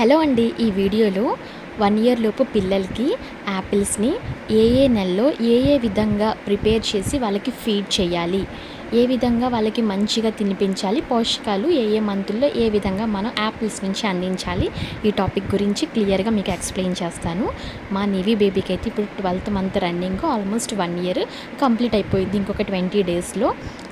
Hello అండి ఈ వీడియోలో వన్ ఇయర్ లోపు పిల్లలకి యాపిల్స్ని ఏ ఏ నెలలో ఏ ఏ విధంగా ప్రిపేర్ చేసి వాళ్ళకి ఫీడ్ చేయాలి. ఏ విధంగా వాళ్ళకి మంచిగా తినిపించాలి పోషకాలు ఏ ఏ మంతుల్లో ఏ విధంగా మనం యాపిల్స్ నుంచి అందించాలి ఈ టాపిక్ గురించి క్లియర్గా మీకు ఎక్స్ప్లెయిన్ చేస్తాను. మా నివీ బేబీకి అయితే ఇప్పుడు twelfth month running almost one year complete అయిపోయింది ఇంకొక ట్వంటీ డేస్లో.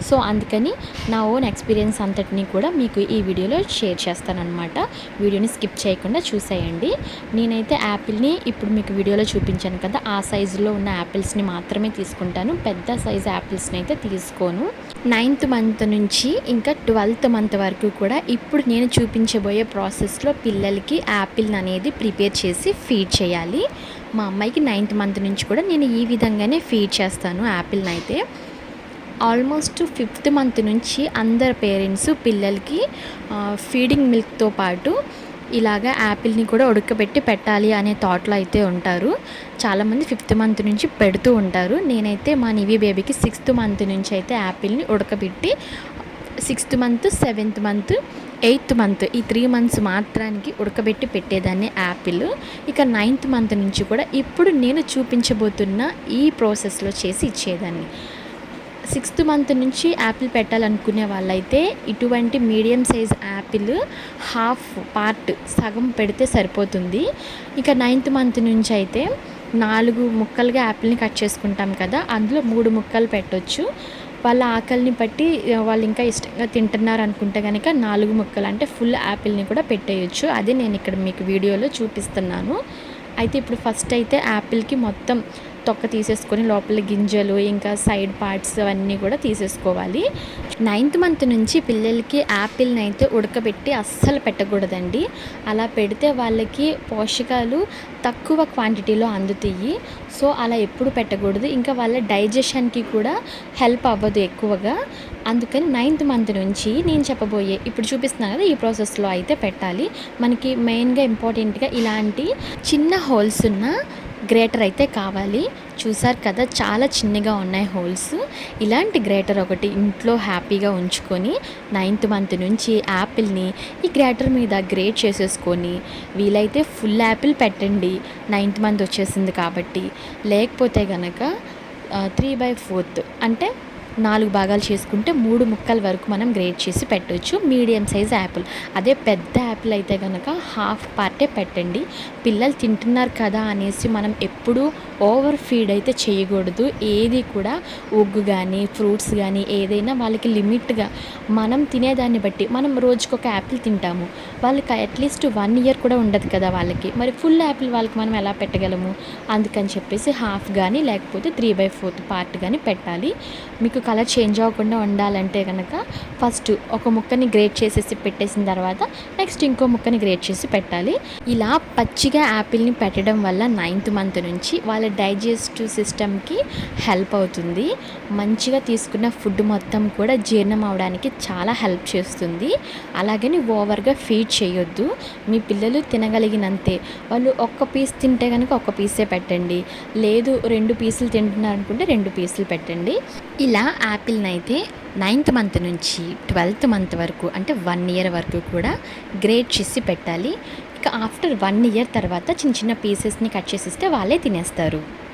సో అందుకని నా ఓన్ ఎక్స్పీరియన్స్ అంతటిని కూడా మీకు ఈ వీడియోలో షేర్ చేస్తానన్నమాట. వీడియోని స్కిప్ చేయకుండా చూసేయండి. నేనైతే యాపిల్ని ఇప్పుడు మీకు వీడియోలో చూపించాను కదా ఆ సైజులో ఉన్న యాపిల్స్ని మాత్రమే తీసుకుంటాను. పెద్ద సైజ్ యాపిల్స్ని అయితే తీసుకోను. నైన్త్ మంత్ నుంచి ఇంకా ట్వెల్త్ మంత్ వరకు కూడా ఇప్పుడు నేను చూపించబోయే ప్రాసెస్లో పిల్లలకి యాపిల్ అనేది ప్రిపేర్ చేసి ఫీడ్ చేయాలి. మా అమ్మాయికి నైన్త్ మంత్ నుంచి కూడా నేను ఈ విధంగానే ఫీడ్ చేస్తాను యాపిల్ని అయితే. ఆల్మోస్ట్ ఫిఫ్త్ మంత్ నుంచి అందరు పేరెంట్స్ పిల్లలకి ఫీడింగ్ మిల్క్తో పాటు ఇలాగా యాపిల్ని కూడా ఉడకబెట్టి పెట్టాలి అనే థాట్లో అయితే ఉంటారు. చాలామంది ఫిఫ్త్ మంత్ నుంచి పెడుతూ ఉంటారు. నేనైతే మా నివీ బేబీకి సిక్స్త్ మంత్ నుంచి అయితే యాపిల్ని ఉడకబెట్టి sixth month seventh month eighth month ఈ త్రీ మంత్స్ మాత్రానికి ఉడకబెట్టి పెట్టేదాన్ని యాపిల్. ఇక నైన్త్ మంత్ నుంచి కూడా ఇప్పుడు నేను చూపించబోతున్న ఈ ప్రాసెస్లో చేసి ఇచ్చేదాన్ని. సిక్స్త్ మంత్ నుంచి యాపిల్ పెట్టాలనుకునే వాళ్ళైతే ఇటువంటి medium size apple half part సగం పెడితే సరిపోతుంది. ఇక నైన్త్ మంత్ నుంచి అయితే నాలుగు ముక్కలుగా యాపిల్ని కట్ చేసుకుంటాం కదా అందులో మూడు ముక్కలు పెట్టొచ్చు. వాళ్ళ ఆకలిని బట్టి వాళ్ళు ఇంకా ఇష్టంగా తింటున్నారు అనుకుంటే కనుక నాలుగు ముక్కలు అంటే ఫుల్ యాపిల్ని కూడా పెట్టేయచ్చు. అదే నేను ఇక్కడ మీకు వీడియోలో చూపిస్తున్నాను. అయితే ఇప్పుడు ఫస్ట్ అయితే యాపిల్కి మొత్తం తొక్క తీసేసుకొని లోపల గింజలు ఇంకా సైడ్ పార్ట్స్ అవన్నీ కూడా తీసేసుకోవాలి. నైన్త్ మంత్ నుంచి పిల్లలకి యాపిల్ని అయితే ఉడకబెట్టి అస్సలు పెట్టకూడదండి. అలా పెడితే వాళ్ళకి పోషకాలు తక్కువ క్వాంటిటీలో అందుతాయి. సో అలా ఎప్పుడు పెట్టకూడదు. ఇంకా వాళ్ళ డైజెషన్కి కూడా హెల్ప్ అవ్వదు ఎక్కువగా. అందుకని నైన్త్ మంత్ నుంచి నేను చెప్పబోయే ఇప్పుడు చూపిస్తున్నాను కదా ఈ ప్రాసెస్లో అయితే పెట్టాలి. మనకి మెయిన్గా ఇంపార్టెంట్గా ఇలాంటి చిన్న హోల్స్ ఉన్న గ్రేటర్ అయితే కావాలి. చూసారు కదా చాలా చిన్నగా ఉన్నాయి హోల్స్. ఇలాంటి గ్రేటర్ ఒకటి ఇంట్లో హ్యాపీగా ఉంచుకొని నైన్త్ మంత్ నుంచి యాపిల్ని ఈ గ్రేటర్ మీద గ్రేట్ చేసేసుకొని వీలైతే ఫుల్ యాపిల్ పెట్టండి. నైన్త్ మంత్ వచ్చేసింది కాబట్టి. లేకపోతే కనుక త్రీ బై ఫోర్త్ అంటే నాలుగు భాగాలు చేసుకుంటే మూడు ముక్కల వరకు మనం గ్రేట్ చేసి పెట్టవచ్చు మీడియం సైజ్ యాపిల్. అదే పెద్ద యాపిల్ అయితే కనుక హాఫ్ పార్టే పెట్టండి. పిల్లలు తింటున్నారు కదా అనేసి మనం ఎప్పుడూ ఓవర్ ఫీడ్ అయితే చేయకూడదు. ఏది కూడా ఉగ్గు కానీ ఫ్రూట్స్ కానీ ఏదైనా వాళ్ళకి లిమిట్గా మనం తినేదాన్ని బట్టి మనం రోజుకొక యాపిల్ తింటాము. వాళ్ళకి అట్లీస్ట్ వన్ ఇయర్ కూడా ఉండదు కదా వాళ్ళకి. మరి ఫుల్ యాపిల్ వాళ్ళకి మనం ఎలా పెట్టగలము? అందుకని చెప్పేసి హాఫ్ కానీ లేకపోతే త్రీ బై ఫోర్త్ పార్ట్ కానీ పెట్టాలి. మీకు కలర్ చేంజ్ అవ్వకుండా ఉండాలంటే కనుక ఫస్ట్ ఒక ముక్కని గ్రేట్ చేసేసి పెట్టేసిన తర్వాత నెక్స్ట్ ఇంకో ముక్కని గ్రేట్ చేసి పెట్టాలి. ఇలా పచ్చిగా యాపిల్ని పెట్టడం వల్ల నైన్త్ మంత్ నుంచి వాళ్ళ డైజెస్టివ్ సిస్టమ్కి హెల్ప్ అవుతుంది. మంచిగా తీసుకున్న ఫుడ్ మొత్తం కూడా జీర్ణం అవడానికి చాలా హెల్ప్ చేస్తుంది. అలాగని ఓవర్గా ఫీడ్ చేయొద్దు. మీ పిల్లలు తినగలిగినంతే. వాళ్ళు ఒక్క పీస్ తింటే కనుక ఒక పీసే పెట్టండి. లేదు రెండు పీసులు తింటున్నారు అనుకుంటే రెండు పీసులు పెట్టండి. ఇలా యాపిల్ని అయితే నైన్త్ మంత్ నుంచి ట్వెల్త్ మంత్ వరకు అంటే వన్ ఇయర్ వరకు కూడా గ్రేట్ చేసి పెట్టాలి. ఇక ఆఫ్టర్ వన్ ఇయర్ తర్వాత చిన్న చిన్న పీసెస్ని కట్ చేసిస్తే వాళ్ళే తినేస్తారు.